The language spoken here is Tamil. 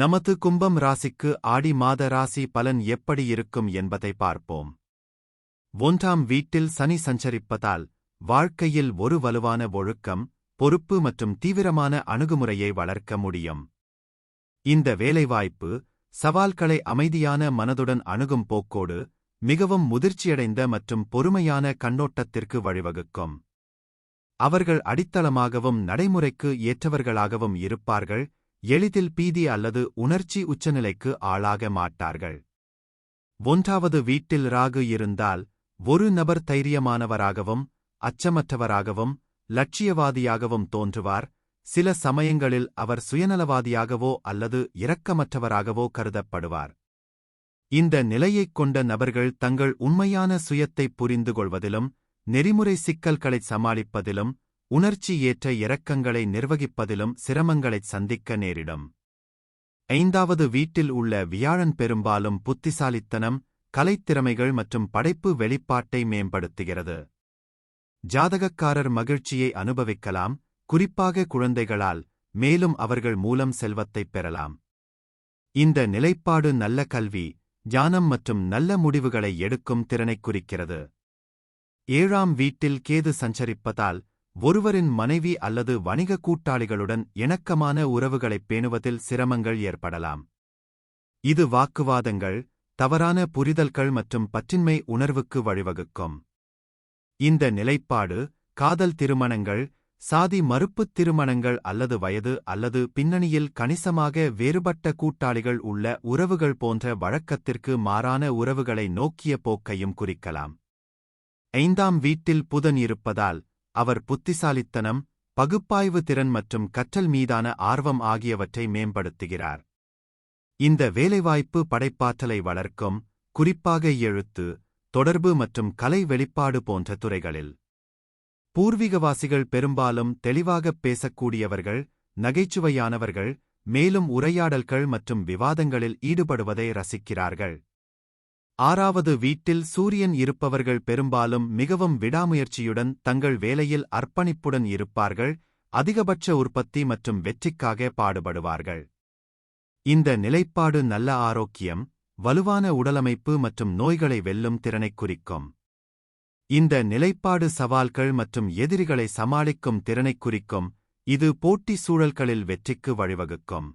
நமது கும்பம் ராசிக்கு ஆடி மாத ராசி பலன் எப்படி இருக்கும் என்பதை பார்ப்போம். ஒன்றாம் வீட்டில் சனி சஞ்சரிப்பதால் வாழ்க்கையில் ஒரு வலுவான ஒழுக்கம் பொறுப்பு மற்றும் தீவிரமான அணுகுமுறையை வளர்க்க முடியும். இந்த வேலைவாய்ப்பு சவால்களை அமைதியான மனதுடன் அணுகும் போக்கோடு மிகவும் முதிர்ச்சியடைந்த மற்றும் பொறுமையான கண்ணோட்டத்திற்கு வழிவகுக்கும். அவர்கள் அடித்தளமாகவும் நடைமுறைக்கு ஏற்றவர்களாகவும் இருப்பார்கள் எளிதில் பீதி அல்லது உணர்ச்சி உச்சநிலைக்கு ஆளாக மாட்டார்கள். ஒன்றாவது வீட்டில் ராகு இருந்தால் ஒரு நபர் தைரியமானவராகவும் அச்சமற்றவராகவும் லட்சியவாதியாகவும் தோன்றுவார். சில சமயங்களில் அவர் சுயநலவாதியாகவோ அல்லது இரக்கமற்றவராகவோ கருதப்படுவார். இந்த நிலையைக் கொண்ட நபர்கள் தங்கள் உண்மையான சுயத்தைப் புரிந்து கொள்வதிலும் நெறிமுறை சிக்கல்களைச் சமாளிப்பதிலும் உணர்ச்சி ஏற்ற இரக்கங்களை நிர்வகிப்பதிலும் சிரமங்களைச் சந்திக்க நேரிடும். ஐந்தாவது வீட்டில் உள்ள வியாழன் பெரும்பாலும் புத்திசாலித்தனம் கலைத்திறமைகள் மற்றும் படைப்பு வெளிப்பாட்டை மேம்படுத்துகிறது. ஜாதகக்காரர் மகிழ்ச்சியை அனுபவிக்கலாம் குறிப்பாக குழந்தைகளால் மேலும் அவர்கள் மூலம் செல்வத்தைப் பெறலாம். இந்த நிலைப்பாடு நல்ல கல்வி ஞானம் மற்றும் நல்ல முடிவுகளை எடுக்கும் திறனைக் குறிக்கிறது. ஏழாம் வீட்டில் கேது சஞ்சரிப்பதால் ஒருவரின் மனைவி அல்லது வணிக கூட்டாளிகளுடன் இணக்கமான உறவுகளைப் பேணுவதில் சிரமங்கள் ஏற்படலாம். இது வாக்குவாதங்கள் தவறான புரிதல்கள் மற்றும் பற்றின்மை உணர்வுக்கு வழிவகுக்கும். இந்த நிலைப்பாடு காதல் திருமணங்கள் சாதி மறுப்புத் திருமணங்கள் அல்லது வயது அல்லது பின்னணியில் கணிசமாக வேறுபட்ட கூட்டாளிகள் உள்ள உறவுகள் போன்ற வழக்கத்திற்கு மாறான உறவுகளை நோக்கிய போக்கையும் குறிக்கலாம். ஐந்தாம் வீட்டில் புதன் இருப்பதால் அவர் புத்திசாலித்தனம் பகுப்பாய்வு திறன் மற்றும் கற்றல் மீதான ஆர்வம் ஆகியவற்றை மேம்படுத்துகிறார். இந்த வேலைவாய்ப்பு படைப்பாற்றலை வளர்க்கும் குறிப்பாக எழுத்து தொடர்பு மற்றும் கலை வெளிப்பாடு போன்ற துறைகளில். பூர்வீகவாசிகள் பெரும்பாலும் தெளிவாகப் பேசக்கூடியவர்கள் நகைச்சுவையானவர்கள் மேலும் உரையாடல்கள் மற்றும் விவாதங்களில் ஈடுபடுவதை ரசிக்கிறார்கள். ஆறாவது வீட்டில் சூரியன் இருப்பவர்கள் பெரும்பாலும் மிகவும் விடாமுயற்சியுடன் தங்கள் வேலையில் அர்ப்பணிப்புடன் இருப்பார்கள் அதிகபட்ச உற்பத்தி மற்றும் வெற்றிக்காக பாடுபடுவார்கள். இந்த நிலைப்பாடு நல்ல ஆரோக்கியம் வலுவான உடலமைப்பு மற்றும் நோய்களை வெல்லும் திறனைக் குறிக்கும். இந்த நிலைப்பாடு சவால்கள் மற்றும் எதிரிகளை சமாளிக்கும் திறனைக் குறிக்கும் இது போட்டி சூழல்களில் வெற்றிக்கு வழிவகுக்கும்.